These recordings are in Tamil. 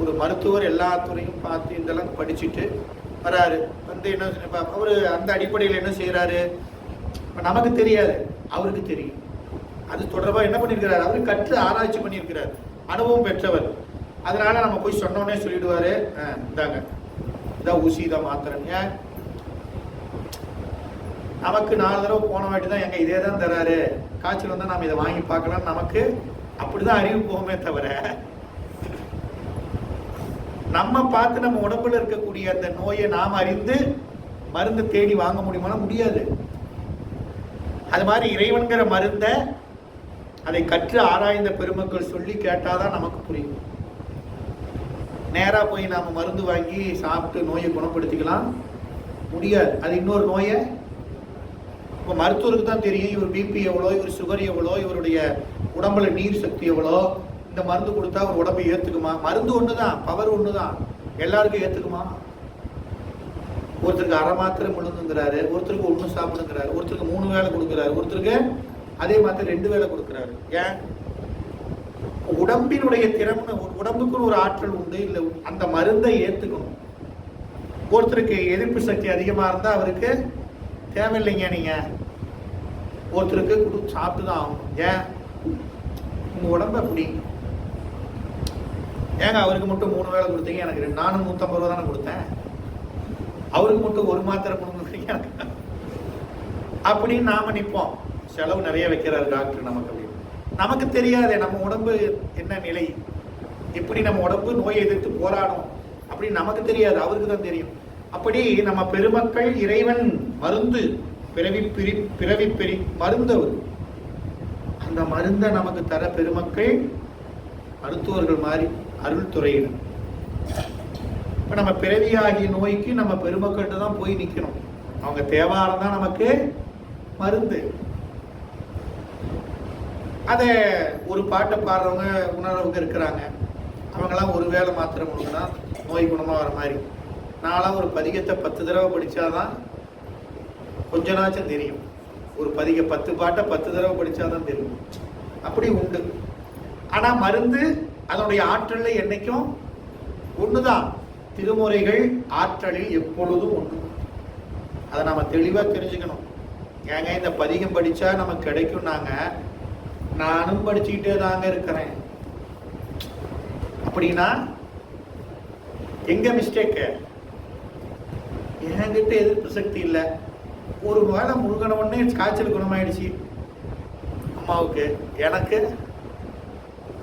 ஒரு மருத்துவர் எல்லா துறையும் பார்த்து இதெல்லாம் படிச்சுட்டு வராரு. வந்து என்ன அவர் அந்த அடிப்படையில் என்ன செய்கிறாரு இப்போ நமக்கு தெரியாது அவருக்கு தெரியும். அது தொடர்பாக என்ன பண்ணியிருக்கிறார் அவர் கற்று ஆராய்ச்சி பண்ணியிருக்கிறார் அனுபவம் பெற்றவர். அதனால நம்ம போய் சொன்னோடனே சொல்லிடுவார். இந்தாங்க. இதான் ஊசி தான் மாத்திரங்க நமக்கு நாலு தடவை போன வாட்டி தான் எங்கள் இதே தான் தராரு. காய்ச்சல் வந்தால் நாம் இதை வாங்கி பார்க்கலாம் நமக்கு அப்படி தான் அறிவு போகுமே தவிர. நம்ம பார்த்து நம்ம உடம்புல இருக்கக்கூடிய அந்த நோயை நாம் அறிந்து மருந்து தேடி வாங்க முடியுமானா முடியாது. அது மாதிரி இறைவன்கிற மருந்தை அதை கற்று ஆராய்ந்த பெருமக்கள் சொல்லி கேட்டாதான் நமக்கு புரியும். நேராக போய் நாம் மருந்து வாங்கி சாப்பிட்டு நோயை குணப்படுத்திக்கலாம். முடியாது. அது இன்னொரு நோயை. இப்போ மருத்துவருக்கு தான் தெரியும் இவர் பிபி எவ்வளோ இவர் சுகர் எவ்வளோ இவருடைய உடம்புல நீர் சக்தி எவ்வளோ இந்த மருந்து கொடுத்தா அவர் உடம்பு ஏற்றுக்குமா மருந்து ஒன்று தான் பவர் ஒன்று தான் எல்லாருக்கும் ஏற்றுக்குமா ஒருத்தருக்கு அரை மாத்திரை முழுங்குங்கிறாரு ஒருத்தருக்கு ஒன்று சாப்பிடுங்கிறாரு ஒருத்தருக்கு மூணு வேளை கொடுக்குறாரு ஒருத்தருக்கு அதே மாதிரி ரெண்டு வேளை கொடுக்குறாரு. ஏன்? உடம்பினுடைய திறம்னு உடம்புக்குன்னு ஒரு ஆற்றல் உண்டு இல்லை அந்த மருந்தை ஏற்றுக்கணும் ஒருத்தருக்கு எதிர்ப்பு சக்தி அதிகமாக இருந்தால் அவருக்கு தேவையில்லைங்க நீங்கள் ஒருத்தருக்கு கொடு சாப்பிட்டு தான் ஆகணும். ஏன்? உங்கள் உடம்பு அப்படி. ஏங்க அவருக்கு மட்டும் மூணு வேளை கொடுத்தீங்க எனக்கு ரெண்டு நானும் நூற்றம்பது ரூபா தானே கொடுத்தேன். அவருக்கு மட்டும் ஒரு மாத்திரை கொடுக்குறீங்க எனக்கு. அப்படின்னு நாம நிற்போம் செலவு நிறைய வைக்கிறாரு டாக்டர் நமக்கு அப்படின்னு. நமக்கு தெரியாது நம்ம உடம்பு என்ன நிலை? எப்படி நம்ம உடம்பு நோயை எதிர்த்து போராடும்? அப்படின்னு நமக்கு தெரியாது அவருக்கு தான் தெரியும். அப்படி நம்ம பெருமக்கள் இறைவன் மருந்து பிறவி பிரி பிறவி பிரி மருந்தவர். அந்த மருந்தை நமக்கு தர பெருமக்கள் மருத்துவர்கள் மாதிரி அருள்துறையினர். இப்போ நம்ம பிறவியாகிய நோய்க்கு நம்ம பெருமக்கள்கிட்ட தான் போய் நிற்கணும் அவங்க தேவாரம் தான் நமக்கு மருந்து. அதை ஒரு பாட்டை பாடுறவங்க உணர்றவங்க இருக்கிறாங்க. அவங்கெல்லாம் ஒரு வேலை மாத்திரம் கொடுக்குனா நோய் குணமாக வர மாதிரி. நான்லாம் ஒரு பதிகத்தை பத்து தடவை படித்தாதான் கொஞ்ச நாச்சும் தெரியும். ஒரு பதிக பத்து பாட்டை பத்து தடவை படித்தாதான் தெரியும். அப்படி உண்டு. ஆனால் மருந்து அதனுடைய ஆற்றலில் என்றைக்கும் ஒன்றுதான் திருமுறைகள் ஆற்றலில் எப்பொழுதும் ஒன்று. அதை நாம் தெளிவாக தெரிஞ்சுக்கணும். ஏங்க இந்த பதிகம் படித்தா நமக்கு கிடைக்கும் நாங்கள் நானும் படிச்சுக்கிட்டே தாங்க இருக்கிறேன். அப்படின்னா எங்க மிஸ்டேக்கு என்கிட்ட எதிர்ப்பு சக்தி இல்லை. ஒரு வேளை முழுகின உடனே காய்ச்சல் குணமாயிடுச்சு. அம்மாவுக்கு எனக்கு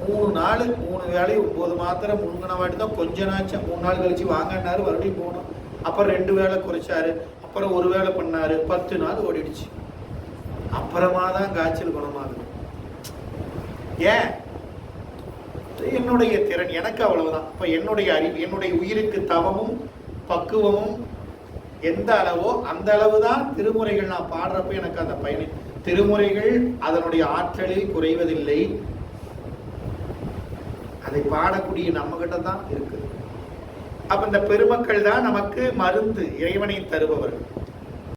மூணு நாள் மூணு வேலை ஒம்பது மாத்திரை முழுங்கின வாட்டி தான் கொஞ்ச நாச்சும் மூணு நாள் கழிச்சு வாங்கினார் மறுபடியும் போகணும் அப்புறம் ரெண்டு வேளை குறைச்சாரு. அப்புறம் ஒரு வேளை பண்ணார். பத்து நாள் ஓடிடுச்சு. அப்புறமா தான் காய்ச்சல் குணமாகுது. ஏன்? என்னுடைய திறன் எனக்கு அவ்வளவுதான். இப்போ என்னுடைய அறிவு என்னுடைய உயிருக்கு தவமும் பக்குவமும் எந்த அளவோ அந்த அளவு தான் திருமுறைகள் நான் பாடுறப்ப எனக்கு அந்த பயணி திருமுறைகள் அதனுடைய ஆற்றலில் குறைவதில்லை. அதை பாடக்கூடிய நம்மகிட்ட தான் இருக்குது. அப்ப இந்த பெருமக்கள் தான் நமக்கு மருந்து இறைவனை தருபவர்கள்.